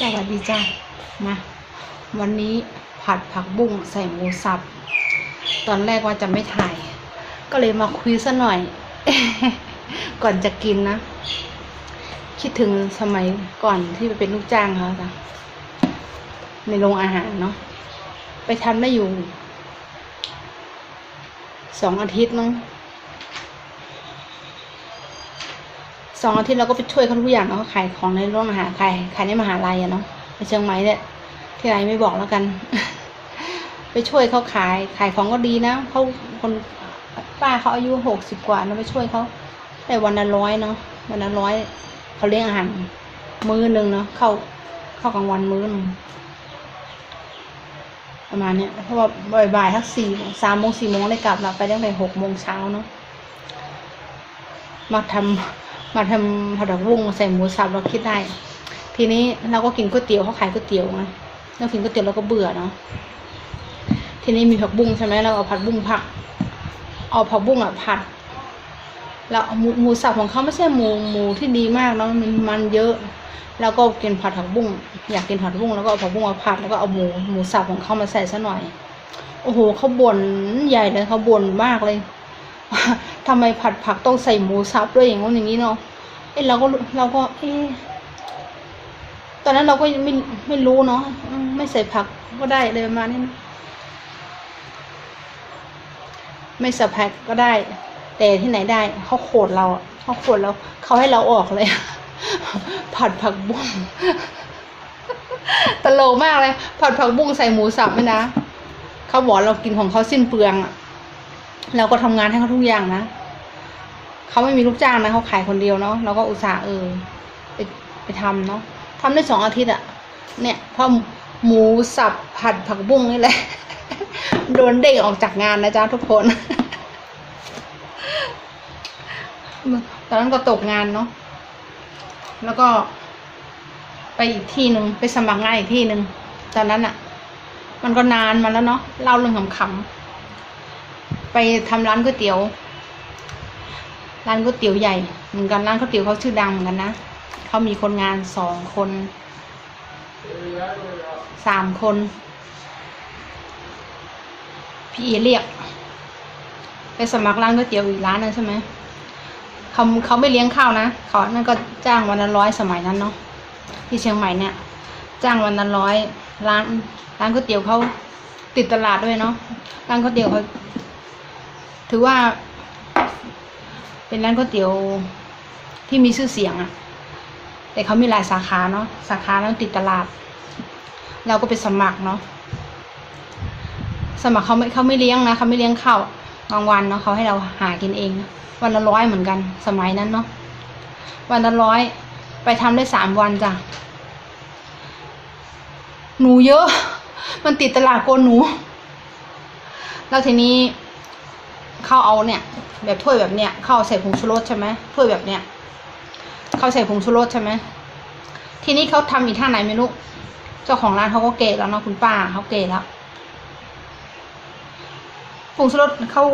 สวัสดีจ้ามาวันนี้ผัดผักบุ้งใส่หมูสับ ตอนแรกว่าจะไม่ถ่าย ก็เลยมาคุยซะหน่อย ก่อนจะกินนะ คิดถึงสมัยก่อนที่ไปเป็นลูกจ้างเขาจ้ะในโรงอาหารเนาะไปทำได้อยู่สองอาทิตย์มั้ง สองอาทิตย์เราก็ไปช่วยเขาทุกอย่างเนาะขายของในโรงอาหารขายขายในมหาลัยอะเนาะในเชียงใหม่เนี่ยที่ไรไม่บอกแล้วกัน ไปช่วยเขาขายขายของก็ดีนะเขาคนป้าเขาอายุหกสิบกว่าเราไปช่วยเขาได้วันละร้อยเนาะวันละร้อยเขาเลี้ยงอาหารมื้อหนึ่งเนาะเข้าเข้ากลางวันมื้อหนึงประมาณเนี้ยเพราะว่าบ่ายๆทักสี่สามโมงสี่โมงได้กลับเราไปตั้งแต่หกโมงเช้าเนาะมาทำ มาทำผัดผักบุ้งใส่หมูสับเราคิดได้ ทีนี้เราก็กินก๋วยเตี๋ยวเขาขายก๋วยเตี๋ยวไงเรากินก๋วยเตี๋ยวเราก็เบื่อเนาะทีนี้มีผักบุ้งใช่ไหมเราเอาผัดบุ้งผัก เอาผักบุ้งอะผัดแล้วเอาหมูหมูสับของเขาไม่ใช่หมูหมูที่ดีมากเนาะมันมันเยอะ แล้วก็กินผัดผักบุ้งอยากกินผัดบุ้งแล้วก็เอาผักบุ้งมาผัดแล้วก็เอาหมูหมูสับของเขามาใส่ซะหน่อย โอ้โหเขาบ่นใหญ่เลยเขาบ่นมากเลย ทำไมผัดผักต้องใส่หมูสับด้วยอย่างงู้อย่างนี้เนาะเอ้เราก็เราก็เอ๊ะตอนนั้นเราก็ยังไม่ไม่รู้เนาะไม่ใส่ผักก็ได้เลยประมาณนี้นะไม่ใส่ผักก็ได้ แต่ที่ไหนได้เขาโขดเราเขาโขดเราเขาให้เราออกเลย ผัดผักบุ้งตลกมากเลย ผัดผักบุ้งใส่หมูสับไหมนะเขาบอกเรากินของเขาสิ้นเปลืองอะ เราก็ทำงานให้เขาทุกอย่างนะเขาไม่มีลูกจ้างนะเขาขายคนเดียวเนาะเราก็อุตส่าห์เออไปไปทำเนาะทำได้สองอาทิตย์อะเนี่ยพอหมูสับผัดผักบุ้งนี่แหละ โดนเด้งออกจากงานนะจ๊ะทุกคน ตอนนั้นก็ตกงานเนาะแล้วก็ไปอีกที่หนึ่งไปสมัครงานอีกที่หนึ่งตอนนั้นอะมันก็นานมาแล้วเนาะเล่าเรื่องขำๆ ไปทำร้านก๋วยเตี๋ยว ร้านก๋วยเตี๋ยวใหญ่เหมือนกันร้านก๋วยเตี๋ยวเขาชื่อดังเหมือนกันนะเขามีคนงานสองคนสามคน พี่เอเรียก ไปสมัครร้านก๋วยเตี๋ยวอีกร้านนึงใช่ไหมเขาเขาไม่เลี้ยงข้าวนะเขานั่นก็จ้างวันละร้อยสมัยนั้นเนาะที่เชียงใหม่เนี่ย จ้างวันละร้อยร้านร้านก๋วยเตี๋ยวเขาติดตลาดด้วยเนาะร้านก๋วยเตี๋ยวเขา ถือว่า เป็นร้านก๋วยเตี๋ยวที่มีชื่อเสียงอะแต่เขามีหลายสาขาเนาะสาขาแล้วติดตลาด เราก็ไปสมัครเนาะสมัครเขาไม่เขาไม่เลี้ยงนะเขาไม่เลี้ยงข้าวกลางวันเนาะเขาให้เราหากินเองนะวันละร้อยเหมือนกัน สมัยนั้นเนาะวันละร้อยไปทำได้สามวันจ้ะหนูเยอะ มันติดตลาดโกนหนู แล้วทีนี้ เขาเอาเนี่ย แบบถ้วยแบบเนี้ยเขาเอาใส่ผงชูรสใช่ไหมถ้วยแบบเนี้ยเขาใส่ผงชูรสใช่ไหมทีนี้เขาทำอีกท่าไหนไม่รู้เจ้าของร้านเขาก็เกะแล้วเนาะคุณป้าเขาเกะแล้วผงชูรสเขา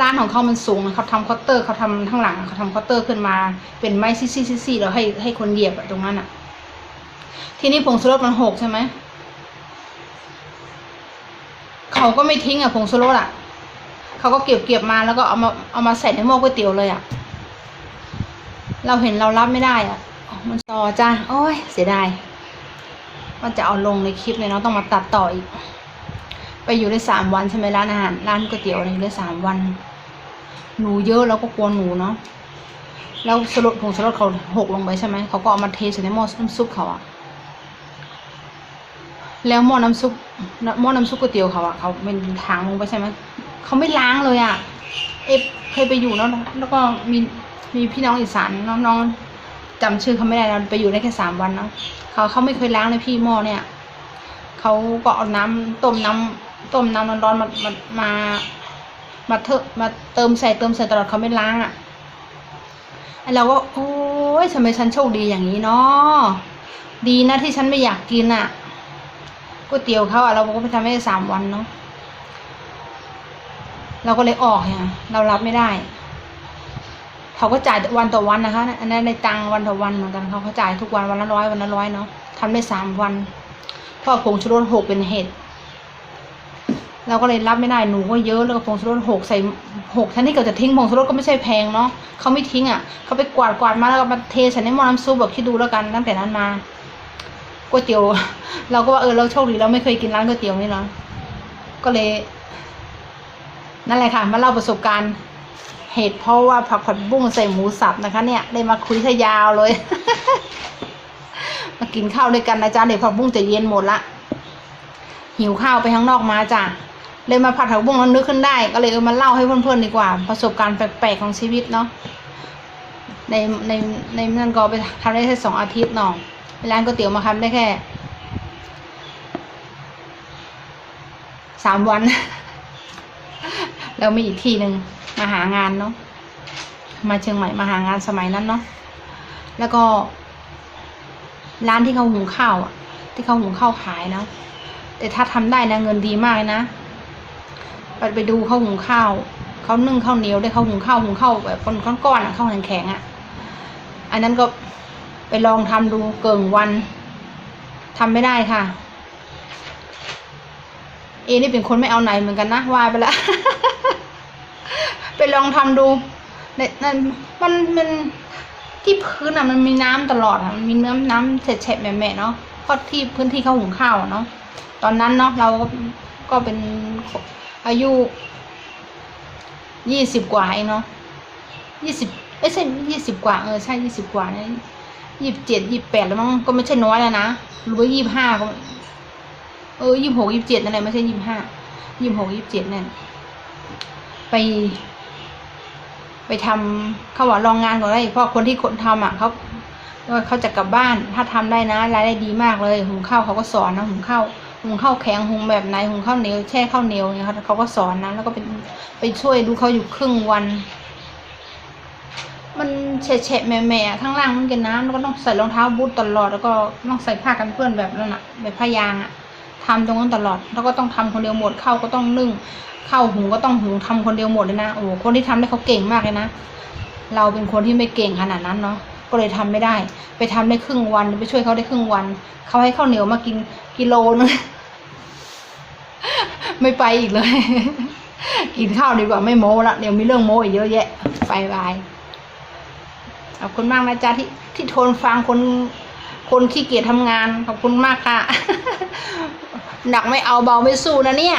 ร้านของเขามันสูงเขาทำคาน์เตอร์เขาทำข้งหลังเขาทำคาน์เตอร์ขึ้นมา เป็นไม้ซี่ๆๆแล้วให้ให้คนเหยียบตรงนั้นอะทีนี้ผงชูรสมันหกใช่ไหมเขาก็ไม่ทิ้งอะผงชูรสอะ เขาก็เก็บเก็บมาแล้วก็เอามาเอามาใส่ในหม้อก๋วยเตี๋ยวเลยอะ่ะ เราเห็นเรารับไม่ได้อะ่ะมันต่อจ้าโอ้ยเสียดายว่าจะเอาลงในคลิปเลยเนาะต้องมาตัดต่ออีก ไปอยู่ได้สามวันใช่ไหมร้านอาหารร้านก๋วยเตี๋ยวเนี่ยอยู่ได้สามวัน หนูเยอะแล้วก็กลัวหนูเนาะแล้วสลดผงสลดเขาหกลงไปใช่ไหมเขาก็เอามาเทใส่ในหม้อน้ำซุปเขาอะแล้วหม้อน้ำซุปหม้อน้ำซุปก๋วยเตี๋ยวเขาอะเขาเป็นทางลงไปใช่ไหม เขาไม่ล้างเลยอะ่ะ เอฟเคยไปอยู่แล้วนะแล้วก็มีมีพี่น้องอีสานน้องๆจำชื่อเขาไม่ได้เราไปอยู่ได้แค่สามวันเนาะเขาเขาไม่เคยล้างเลยพี่หม้อเนี่ยเขาก็เอาน้ำต้มน้ำต้มน้ำร้อนๆมามามามาเถอะมาเติมใส่เติมใส่ตลอดเขาไม่ล้างอะ่ะไอเราก็โอ้ยทำไมฉันโชคดีอย่างนี้เนาะดีนะที่ฉันไม่อยากกินอะ่ะก๋วยเตี๋ยวเขาอะ่ะเราก็ไปทำให้สามวันเนาะ เราก็เลยออกไงเรารับไม่ได้ เขาก็จ่ายวันต่อวันนะคะ อันนั้นในตังวันต่อวันเหมือนกันเขาเขาจ่ายทุกวันวันละร้อยวันละร้อยเนาะทำได้สามวันเพราะผงชูรสหกเป็นเหตุเราก็เลยรับไม่ได้หนูก็เยอะแล้วก็ผงชูรสหกใส่หกแทนที่เขาจะทิ้งผงชูรสก็ไม่ใช่แพงเนาะเขาไม่ทิ้งอะเขาไปกวาดกวาดมาแล้วก็มาเทใส่ในหม้อน้ำซุปแบบคิดดูแล้วกันตั้งแต่นั้นมาก๋วยเตี๋ยวเราก็ว่าเออเราโชคดีเราไม่เคยกินร้านก๋วยเตี๋ยวนี่เนาะก็เลย นั่นแหละค่ะมาเล่าประสบการณ์เหตุเพราะว่าผักผัดบุ้งใส่หมูสับนะคะ เนี่ยได้มาคุยทยาวเลย มากินข้าวด้วยกันนะจ๊ะเดี๋ยวผักบุ้งจะเย็นหมดละหิวข้าวไปข้างนอกมาจ้ะเลยมาผัดผักบุ้งแล้วนึกขึ้นได้ ก็เลยเออมาเล่าให้เพื่อนๆดีกว่า ประสบการณ์แปลกๆของชีวิตเนาะในในในนั่นก็ไปทำได้แค่สองอาทิตย์เนาะร้านก๋วยเตี๋ยวมาทำได้แค่สามวัน แล้วมีอีกที่หนึ่งมาหางานเนาะมาเชียงใหม่มาหางานสมัยนั้นเนาะแล้วก็ ร้านที่เขาหุงข้าวอะ ที่เขาหุงข้าวขายเนาะแต่ถ้าทำได้นะเงินดีมากนะไปไปดูเขาหุงข้าวเขานึ่งข้าวเหนียวได้เขาหุงข้าวหุงข้าวแบบก้อนๆอะข้าวแข็งๆอะ อันนั้นก็ไปลองทำดูเกิงวันทำไม่ได้ค่ะ เอนี่เป็นคนไม่เอาไหนเหมือนกันนะวายไปละ ไปลองทำดูในนั่นมันมันที่พื้นอะมันมีน้ำตลอดอะมันมีน้ำน้ำแฉะๆแหม่ๆเนาะเพราะที่พื้นที่เขาหุงข้าวเนาะตอนนั้นเนาะเราก็เป็นอายุยี่สิบกว่าเองเนาะยี่สิบไม่ใช่ยี่สิบกว่าเออใช่ยี่สิบกว่าเนี่ยยี่สิบเจ็ดยี่สิบแปดแล้วมั้งก็ไม่ใช่น้อยแล้วนะหรือว่ายี่สิบห้าก็เออยี่บหกยี่บเจ็ดนั่นแหละไม่ใช่ยี่บห้ายี่บหกยี่บเจ็ดนั่นไป ไปทำเขาว่าลองงานก่อนได้เพราะคนที่คนทำอะเขาเขาจะกลับบ้านถ้าทำได้นะรายได้ดีมากเลยหุงข้าวเขาก็สอนนะหุงข้าวหุงข้าวแข็งหุงแบบไหนหุงข้าวเหนียวแช่ข้าวเหนียวเนี่ยเขาเขาก็สอนนะแล้วก็เป็นไปช่วยดูเขาอยู่ครึ่งวัน มันแฉะๆแหม่ๆข้างล่างมันกินน้ำแล้วก็ต้องใส่รองเท้าบูทตลอดแล้วก็ต้องใส่ผ้ากันเปื้อนแบบนั้นอะแบบผ้ายางอะ ทำตรงนั้นตลอด แล้วก็ต้องทำคนเดียวหมดข้าวก็ต้องนึ่งข้าวหุงก็ต้องหุงทำคนเดียวหมดเลยนะโอ้คนที่ทำได้เขาเก่งมากเลยนะเราเป็นคนที่ไม่เก่งขนาดนั้นเนาะก็เลยทำไม่ได้ ไปทำได้ครึ่งวันไปช่วยเขาได้ครึ่งวันเขาให้ข้าวเหนียวมากินกิโลนึงไม่ไปอีกเลย กินข้าวดีกว่าไม่โม้ละเดี๋ยวมีเรื่องโม้อีกเยอะแยะไปบายขอบคุณมากนะจ๊ะที่ที่ทนฟังคนคนขี้เกียจทำงานขอบคุณมากค่ะ หนักไม่เอาเบาไม่สู้นะเนี่ย